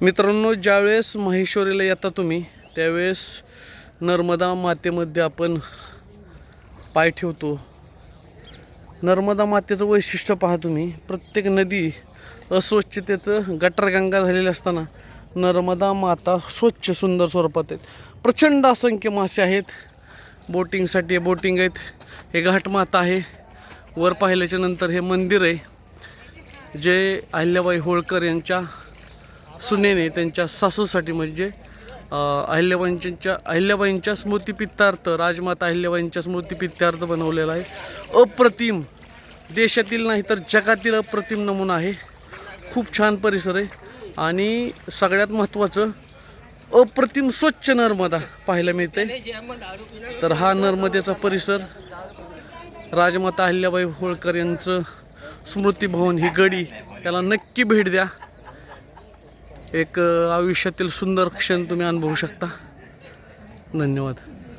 मित्रांनो ज्यावेळेस महेश्वरीला येता तुम्ही त्यावेळेस नर्मदा मातेमध्ये आपण पाय ठेवतो. नर्मदा मातेचं वैशिष्ट्य पहा तुम्ही प्रत्येक नदी अस्वच्छतेचं गटारगंगा झालेली असताना नर्मदा माता स्वच्छ सुंदर स्वरूपात आहेत. प्रचंड असंख्य मासे आहेत. बोटिंगसाठी बोटिंग आहेत. हे घाटमाता आहे. वर पाहिल्याच्या नंतर हे मंदिर आहे. जे अहिल्याबाई होळकर यांच्या सुनेने त्यांच्या सासूसाठी म्हणजे अहिल्याबाईंच्या अहिल्याबाईंच्या स्मृतिपित्तार्थ राजमाता अहिल्याबाईंच्या स्मृतिपित्तार्थ बनवलेला आहे. अप्रतिम देशातील नाही तर जगातील अप्रतिम नमुना आहे. खूप छान परिसर आहे. आणि सगळ्यात महत्त्वाचं अप्रतिम स्वच्छ नर्मदा पाहायला मिळते. तर हा नर्मदेचा परिसर राजमाता अहिल्याबाई होळकर यांचं स्मृतिभवन ही गडी याला नक्की भेट द्या. एक आयुष्यातील सुंदर क्षण तुम्ही अनुभवू शकता. धन्यवाद.